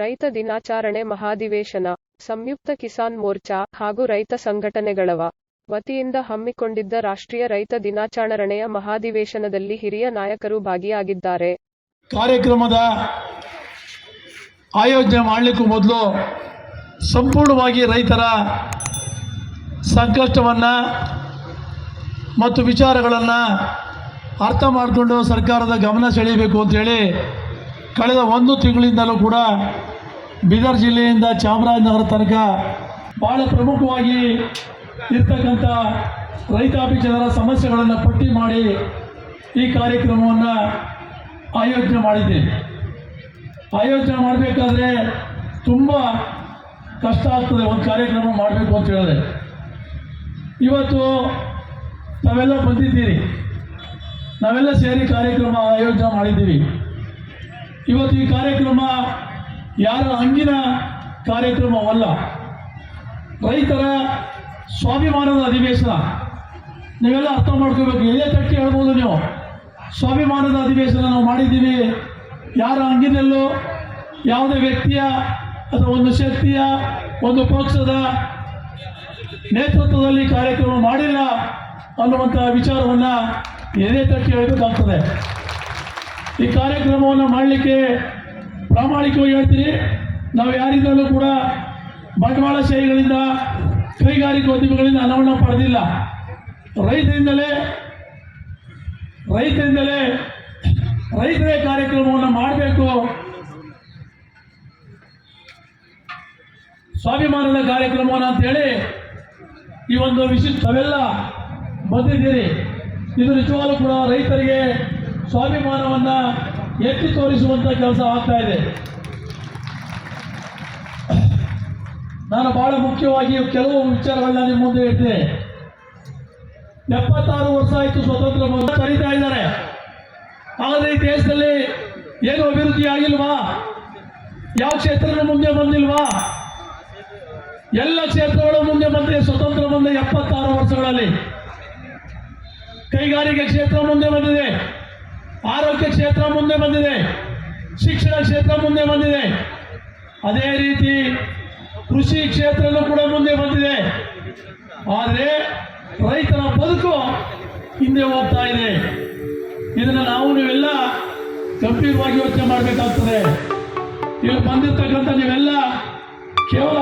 ರೈತ ದಿನಾಚರಣೆ ಮಹಾಧಿವೇಶನ, ಸಂಯುಕ್ತ ಕಿಸಾನ್ ಮೋರ್ಚಾ ಹಾಗೂ ರೈತ ಸಂಘಟನೆಗಳವ ವತಿಯಿಂದ ಹಮ್ಮಿಕೊಂಡಿದ್ದ ರಾಷ್ಟ್ರೀಯ ರೈತ ದಿನಾಚರಣೆಯ ಮಹಾಧಿವೇಶನದಲ್ಲಿ ಹಿರಿಯ ನಾಯಕರು ಭಾಗಿಯಾಗಿದ್ದಾರೆ. ಕಾರ್ಯಕ್ರಮದ ಆಯೋಜನೆ ಮಾಡಲಿಕ್ಕೂ ಮೊದಲು ಸಂಪೂರ್ಣವಾಗಿ ರೈತರ ಸಂಕಷ್ಟವನ್ನು ಮತ್ತು ವಿಚಾರಗಳನ್ನು ಅರ್ಥ ಮಾಡಿಕೊಂಡು ಸರ್ಕಾರದ ಗಮನ ಸೆಳೆಯಬೇಕು ಅಂತೇಳಿ ಕಳೆದ ಒಂದು ತಿಂಗಳಿಂದಲೂ ಕೂಡ ಬೀದರ್ ಜಿಲ್ಲೆಯಿಂದ ಚಾಮರಾಜನಗರ ತನಕ ಭಾಳ ಪ್ರಮುಖವಾಗಿ ಇರ್ತಕ್ಕಂಥ ರೈತಾಪಿ ಜನರ ಸಮಸ್ಯೆಗಳನ್ನು ಪಟ್ಟಿ ಮಾಡಿ ಈ ಕಾರ್ಯಕ್ರಮವನ್ನು ಆಯೋಜನೆ ಮಾಡಿದ್ದೇನೆ ಆಯೋಜನೆ ಮಾಡಬೇಕಾದ್ರೆ ತುಂಬ ಕಷ್ಟ ಆಗ್ತದೆ ಒಂದು ಕಾರ್ಯಕ್ರಮ ಮಾಡಬೇಕು ಅಂತ ಹೇಳಿದ್ರೆ. ಇವತ್ತು ನಾವೆಲ್ಲ ಬಂದಿದ್ದೀರಿ. ನಾವೆಲ್ಲ ಸೇರಿ ಕಾರ್ಯಕ್ರಮ ಆಯೋಜನೆ ಮಾಡಿದ್ದೀವಿ. ಇವತ್ತು ಈ ಕಾರ್ಯಕ್ರಮ ಯಾರ ಹಂಗಿನ ಕಾರ್ಯಕ್ರಮವಲ್ಲ. ರೈತರ ಸ್ವಾಭಿಮಾನದ ಅಧಿವೇಶನ. ನೀವೆಲ್ಲ ಅರ್ಥ ಮಾಡ್ಕೋಬೇಕು. ಎಲ್ಲೇ ತಟ್ಟಿ ಹೇಳ್ಬೋದು ನೀವು. ಸ್ವಾಭಿಮಾನದ ಅಧಿವೇಶನ ನಾವು ಮಾಡಿದ್ದೀವಿ. ಯಾರ ಅಂಗಿನಲ್ಲೂ ಯಾವುದೇ ವ್ಯಕ್ತಿಯ ಅಥವಾ ಒಂದು ಶಕ್ತಿಯ, ಒಂದು ಪಕ್ಷದ ನೇತೃತ್ವದಲ್ಲಿ ಕಾರ್ಯಕ್ರಮ ಮಾಡಿಲ್ಲ ಅನ್ನುವಂಥ ವಿಚಾರವನ್ನು ಎದೆ ತಟ್ಟಿ ಹೇಳಬೇಕಾಗ್ತದೆ. ಈ ಕಾರ್ಯಕ್ರಮವನ್ನು ಮಾಡಲಿಕ್ಕೆ ಪ್ರಾಮಾಣಿಕವಾಗಿ ಹೇಳ್ತೀನಿ. ನಾವು ಯಾರಿಂದಲೂ ಕೂಡ ಬಂಡವಾಳಶಾಹಿಗಳಿಂದ ಕೈಗಾರಿಕೋದ್ಯಮಿಗಳಿಂದ ಹಣವನ್ನು ಪಡೆದಿಲ್ಲ. ರೈತರಿಂದಲೇ ರೈತರಿಂದಲೇ ರೈತರೇ ಕಾರ್ಯಕ್ರಮವನ್ನು ಮಾಡಬೇಕು. ಸ್ವಾಭಿಮಾನದ ಕಾರ್ಯಕ್ರಮವನ್ನು ಅಂತೇಳಿ ಈ ಒಂದು ವಿಶಿಷ್ಟವೆಲ್ಲ ಬಂದಿದ್ದೀರಿ. ಇದು ನಿಜವಾಗ್ಲೂ ಕೂಡ ರೈತರಿಗೆ ಸ್ವಾಭಿಮಾನವನ್ನು ಎತ್ತಿ ತೋರಿಸುವಂಥ ಕೆಲಸ ಆಗ್ತಾ ಇದೆ. ನಾನು ಬಹಳ ಮುಖ್ಯವಾಗಿ ಕೆಲವು ವಿಚಾರಗಳನ್ನ ನಿಮ್ಮ ಮುಂದೆ ಇಡ್ತೇನೆ ಎಪ್ಪತ್ತಾರು ವರ್ಷ ಆಯಿತು ಸ್ವತಂತ್ರ ಕರೀತಾ ಇದ್ದಾರೆ. ಆದರೆ ಈ ದೇಶದಲ್ಲಿ ಏನು ಅಭಿವೃದ್ಧಿ ಆಗಿಲ್ವಾ? ಯಾವ ಕ್ಷೇತ್ರನೂ ಮುಂದೆ ಬಂದಿಲ್ವಾ? ಎಲ್ಲ ಕ್ಷೇತ್ರಗಳು ಮುಂದೆ ಬಂದಿದೆ ಸ್ವತಂತ್ರ ಬಂದ ಎಪ್ಪತ್ತಾರು ವರ್ಷಗಳಲ್ಲಿ. ಕೈಗಾರಿಕೆ ಕ್ಷೇತ್ರ ಮುಂದೆ ಬಂದಿದೆ. ಆರೋಗ್ಯ ಕ್ಷೇತ್ರ ಮುಂದೆ ಬಂದಿದೆ. ಶಿಕ್ಷಣ ಕ್ಷೇತ್ರ ಮುಂದೆ ಬಂದಿದೆ. ಅದೇ ರೀತಿ ಕೃಷಿ ಕ್ಷೇತ್ರನೂ ಕೂಡ ಮುಂದೆ ಬಂದಿದೆ. ಆದರೆ ರೈತರ ಬದುಕು ಹಿಂದೆ ಹೋಗ್ತಾ ಇದೆ. ಇದನ್ನು ನಾವು ನೀವೆಲ್ಲ ಗಂಭೀರವಾಗಿ ಯೋಚನೆ ಮಾಡಬೇಕಾಗ್ತದೆ. ಇಲ್ಲಿ ಬಂದಿರ್ತಕ್ಕಂಥ ನೀವೆಲ್ಲ ಕೇವಲ